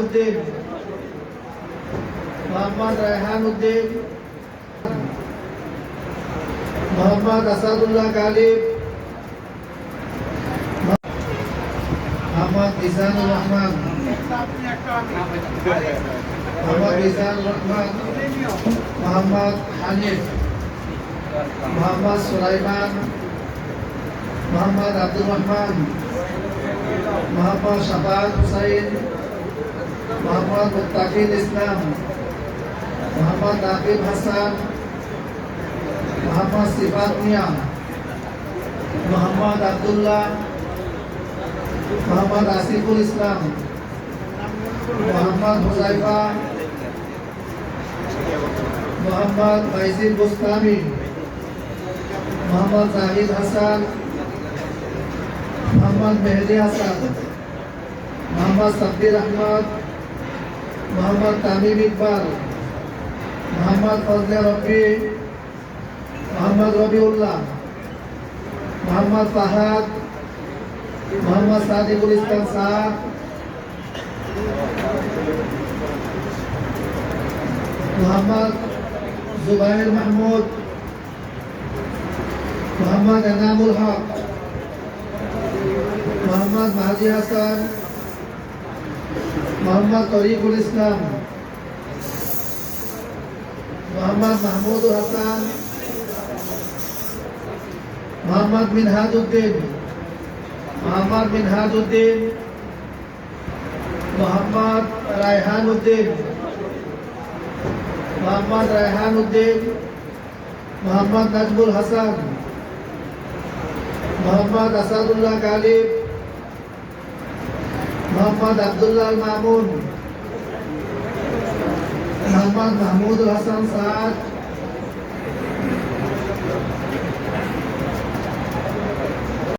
Uddin Mohammad Asadullah Ghalib, Mohammad ইসানুর Rahman, Mohammad ইসানুর Rahman, Mohammad Hanif, Mohammad Sulaiman, Mohammad Abdur Rahman, Mohammad Shahbaz Hussain Mohammad মুত্তাকিল Islam Mohammad Akib Hasan Mohammad Sifat Mia Mohammad Abdullah Mohammad Asiful Islam Mohammad Huzaifa Mohammad Fazil Bustami Mohammad Zahid Hasan Mohammad Mehedi Hasan Mohammad Sabbir Ahmad Mohammad तामीम Iqbal Mohammad Fazal Rafi, Mohammad रबीउल्ला Mohammad Fahad, Mohammad सादिकुल Islam Saheb. Mohammad Zubair Mahmood, Mohammad Anamul Haq, Mohammad Mahdi Hasan. Mohammad Tarikul Islam. Mohammad Mahmudul Hasan. Mohammad Minhajuddin Mohammad Minhajuddin Mohammad Raihan Uddin Mohammad Raihan Uddin Mohammad Nazmul Hasan. Mohammad Asadullah Ghalib. Mohammad Abdullah Mamun. Mohammad Mahmudul Hasan Saad